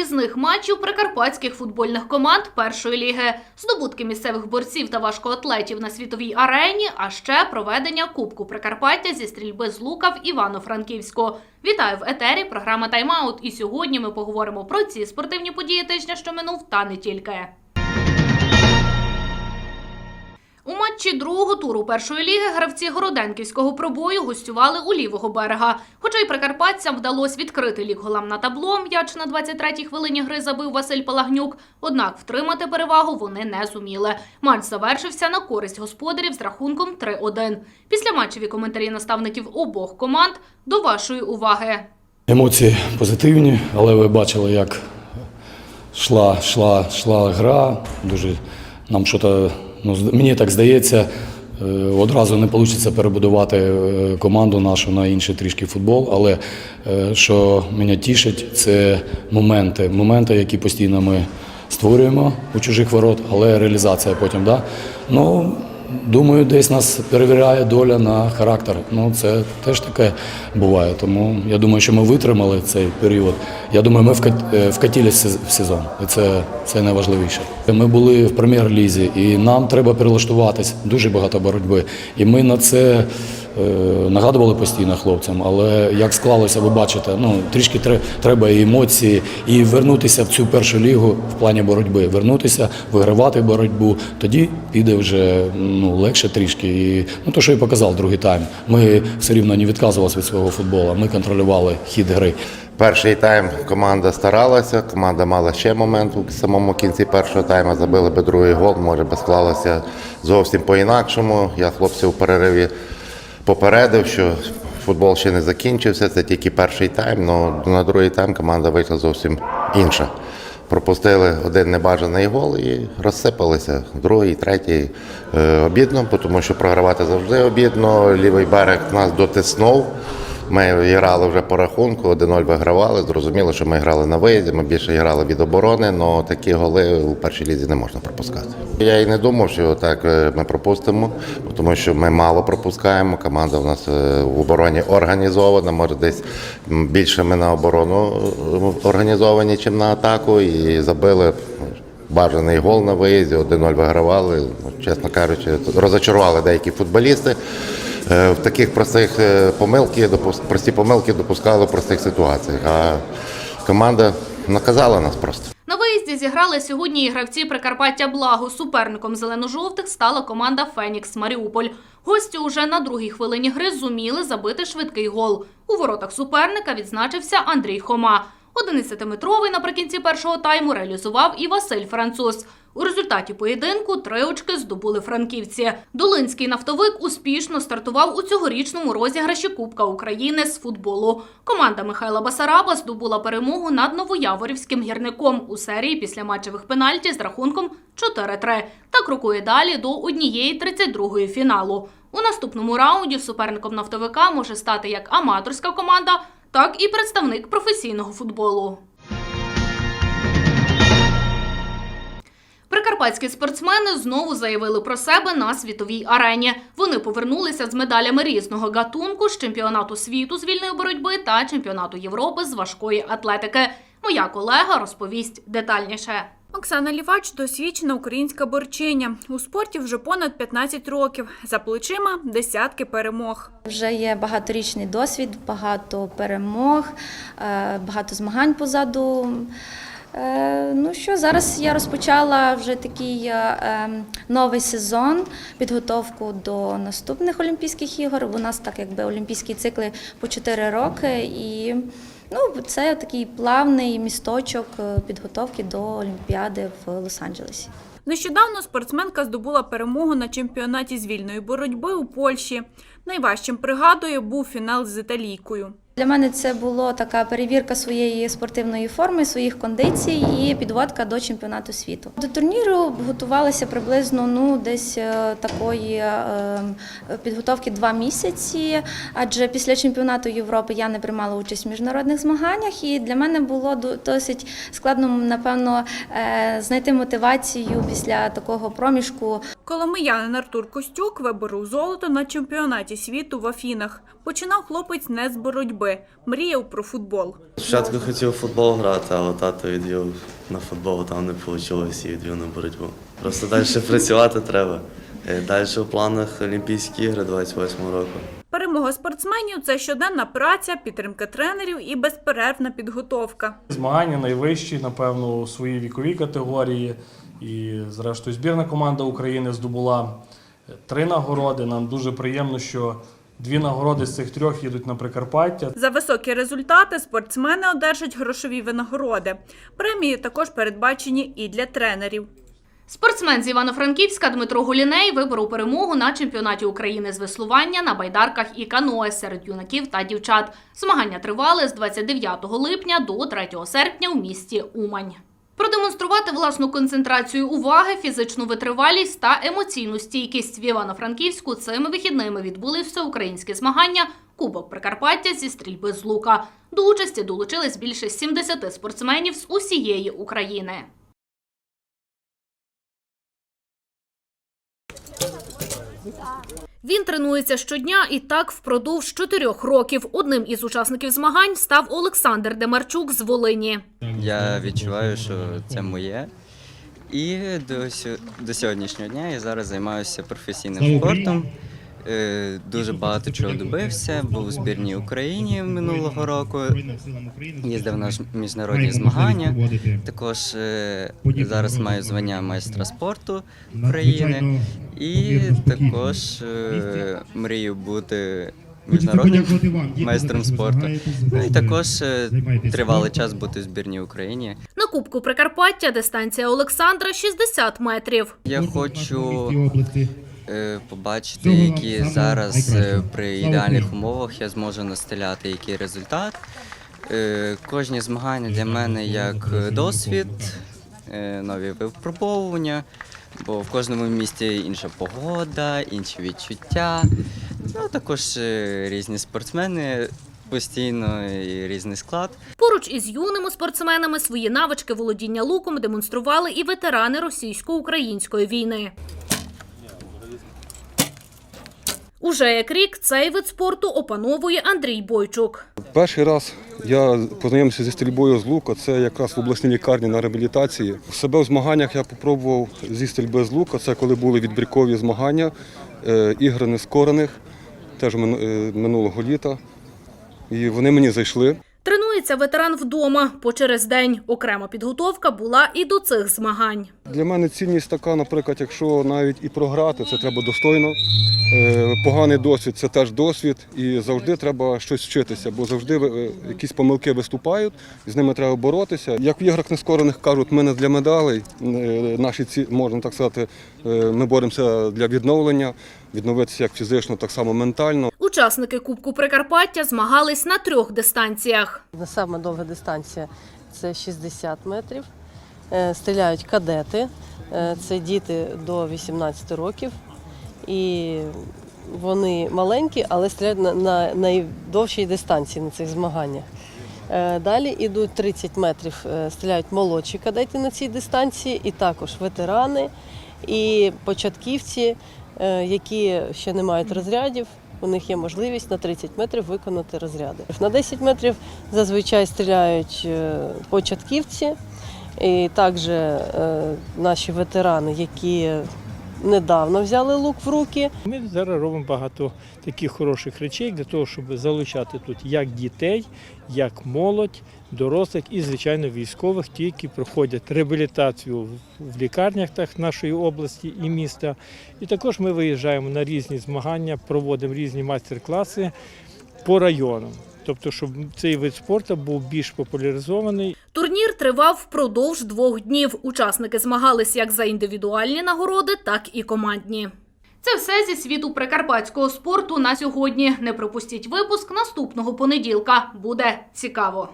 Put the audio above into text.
виїзних матчів прикарпатських футбольних команд першої ліги, здобутки місцевих борців та важкоатлетів на світовій арені, а ще проведення Кубку Прикарпаття зі стрільби з лука в Івано-Франківську. Вітаю в етері. Програма Тайм-аут. І сьогодні ми поговоримо про ці спортивні події тижня, що минув, та не тільки. У матчі другого туру першої ліги гравці Городенківського пробою гостювали у лівого берега. Хоча й прикарпатцям вдалося відкрити лік голам на табло, м'яч на 23-й хвилині гри забив Василь Палагнюк. Однак втримати перевагу вони не зуміли. Матч завершився на користь господарів з рахунком 3-1. Після матчеві коментарі наставників обох команд до вашої уваги. Емоції позитивні, але ви бачили, як йшла, йшла, йшла гра. Дуже нам щось, ну, мені так здається, е, одразу не вийде перебудувати е, команду нашу на інший трішки футбол. Але е, що мене тішить, це моменти, моменти, які постійно ми створюємо у чужих ворот, але реалізація потім. Да? Ну, Думаю, десь нас перевіряє доля на характер. Ну, це теж таке буває. Тому я думаю, що ми витримали цей період. Я думаю, ми вкат- е, в сезон, і це, це найважливіше. Ми були в прем'єр-лізі, і нам треба перелаштуватись. Дуже багато боротьби. І ми на це нагадували постійно хлопцям. Але як склалося, ви бачите, ну трішки тре- треба і емоції, і вернутися в цю першу лігу в плані боротьби. Вернутися, вигравати боротьбу. Тоді піде вже ну, легше трішки. І ну, то, що я показав другий тайм. Ми все рівно не відказувалися від свого футболу. Ми контролювали хід гри. Перший тайм команда старалася, команда мала ще момент у самому кінці першого тайму, забили би другий гол, може би склалося зовсім по-інакшому. Я хлопців у перериві попередив, що футбол ще не закінчився, це тільки перший тайм, але на другий тайм команда вийшла зовсім інша. Пропустили один небажаний гол і розсипалися. Другий, третій е, обідно, тому що програвати завжди обідно. Лівий берег нас дотиснув. Ми грали вже по рахунку, 1-0 вигравали. Зрозуміло, що ми грали на виїзді, ми більше грали від оборони, але такі голи у першій лізі не можна пропускати. Я і не думав, що так е, ми пропустимо, тому що ми мало пропускаємо. Команда у нас е, в обороні організована. Може, десь більше ми на оборону е, організовані, ніж на атаку, і забили. Бажаний гол на виїзді, 1-0 вигравали. Чесно кажучи, розочарували деякі футболісти. Е, В таких простих е, помилки, прості помилки допускали в простих ситуаціях. А команда наказала нас просто. На виїзді зіграли сьогодні і гравці Прикарпаття Благо. Суперником зелено-жовтих стала команда Фенікс Маріуполь. Гості уже на другій хвилині гри зуміли забити швидкий гол. У воротах суперника відзначився Андрій Хома. 11-метровий наприкінці першого тайму реалізував і Василь Француз. У результаті поєдинку три очки здобули франківці. Долинський нафтовик успішно стартував у цьогорічному розіграші Кубка України з футболу. Команда Михайла Басараба здобула перемогу над новояворівським гірником у серії після матчевих пенальті з рахунком 4-3 та крокує далі до однієї 32-ї фіналу. У наступному раунді суперником нафтовика може стати як аматорська команда, так і представник професійного футболу. Прикарпатські спортсмени знову заявили про себе на світовій арені. Вони повернулися з медалями різного гатунку з чемпіонату світу з вільної боротьби та чемпіонату Європи з важкої атлетики. Моя колега розповість детальніше. Оксана Лівач досвідчена українська борчиня. У спорті вже понад 15 років. За плечима десятки перемог. Вже є багаторічний досвід, багато перемог, е, багато змагань позаду. Е, Ну що, зараз я розпочала вже такий е, ем, новий сезон, підготовку до наступних Олімпійських ігор. У нас так якби олімпійські цикли по 4 роки, і ну, це такий плавний місточок е, підготовки до Олімпіади в Лос-Анджелесі. Нещодавно спортсменка здобула перемогу на чемпіонаті з вільної боротьби у Польщі. Найважчим пригадує був фінал з італійкою. Для мене це була така перевірка своєї спортивної форми, своїх кондицій і підводка до чемпіонату світу. До турніру готувалися приблизно ну десь е, такої е, підготовки два місяці. Адже після чемпіонату Європи я не приймала участь в міжнародних змаганнях, і для мене було до- досить складно, напевно, е, знайти мотивацію після такого проміжку. Коломиянин Артур Костюк виборов золото на чемпіонаті світу в Афінах. Починав хлопець не з боротьби, мріяв про футбол. Спочатку хотів футбол грати, але тато відвів на футбол, там не вийшло і відвів на боротьбу. Просто далі працювати треба. Далі у планах Олімпійські ігри 28 року. Перемога спортсменів це щоденна праця, підтримка тренерів і безперервна підготовка. Змагання найвищі, напевно, у своїй віковій категорії. І, зрештою, збірна команда України здобула три нагороди. Нам дуже приємно, що дві нагороди з цих трьох їдуть на Прикарпаття. За високі результати спортсмени одержать грошові винагороди. Премії також передбачені і для тренерів. Спортсмен з Івано-Франківська Дмитро Гуліней виборов перемогу на чемпіонаті України з веслування на байдарках і каное серед юнаків та дівчат. Змагання тривали з 29 липня до 3 серпня у місті Умань. Продемонструвати власну концентрацію уваги, фізичну витривалість та емоційну стійкість в Івано-Франківську цими вихідними відбули всеукраїнські змагання Кубок Прикарпаття зі стрільби з лука. До участі долучились більше 70 спортсменів з усієї України. Він тренується щодня і так впродовж чотирьох років. Одним із учасників змагань став Олександр Демарчук з Волині. Я відчуваю, що це моє. І до, сьо- до сьогоднішнього дня я зараз займаюся професійним спортом. Е, Дуже багато чого добився. Був у збірній Україні минулого року. Їздив на міжнародні змагання. Також е, зараз маю звання майстра спорту України. І також е, мрію бути міжнародним майстром спорту. Ну і також тривалий час бути в збірній Україні. На Кубку Прикарпаття дистанція Олександра 60 метрів. Я хочу побачити, які зараз е, при ідеальних умовах я зможу настеляти який результат. Е, Кожні змагання для мене як е, досвід, е, нові випробовування, бо в кожному місті інша погода, інші відчуття. Ну, також е, різні спортсмени постійно і різний склад. Поруч із юними спортсменами свої навички володіння луком демонстрували і ветерани російсько-української війни. Уже як рік цей вид спорту опановує Андрій Бойчук. Перший раз я познайомився зі стрільбою з лука. Це якраз в обласній лікарні на реабілітації. Себе у змаганнях я попробував зі стрільби з лука. Це коли були відбіркові змагання, е, ігри нескорених, теж е, минулого літа. І вони мені зайшли. Тренується ветеран вдома по через день. Окрема підготовка була і до цих змагань. Для мене цінність така, наприклад, якщо навіть і програти, це треба достойно. Е, Поганий досвід це теж досвід, і завжди треба щось вчитися, бо завжди е, якісь помилки виступають, з ними треба боротися. Як в іграх нескорених кажуть, ми не для медалей. е, Наші ці можна так сказати, ми боремося для відновлення, відновитися як фізично, так само ментально. Учасники Кубку Прикарпаття змагались на трьох дистанціях. Саме довга дистанція це 60 метрів. Е, Стріляють кадети, е, це діти до 18 років. І вони маленькі, але стріляють на, на найдовшій дистанції на цих змаганнях. Е, Далі йдуть 30 метрів, стріляють молодші кадети на цій дистанції, і також ветерани і початківці, які ще не мають розрядів. У них є можливість на 30 метрів виконати розряди. На 10 метрів зазвичай стріляють початківці, і також е, наші ветерани, які недавно взяли лук в руки. Ми зараз робимо багато таких хороших речей для того, щоб залучати тут як дітей, як молодь, дорослих і, звичайно, військових, ті, які проходять реабілітацію в- лікарнях так, нашої області і міста. І також ми виїжджаємо на різні змагання, проводимо різні майстер-класи по районам. Тобто, щоб цей вид спорту був більш популяризований Турнір тривав впродовж двох днів. Учасники змагались як за індивідуальні нагороди, так і командні. Це все зі світу прикарпатського спорту на сьогодні. Не пропустіть випуск наступного понеділка. Буде цікаво.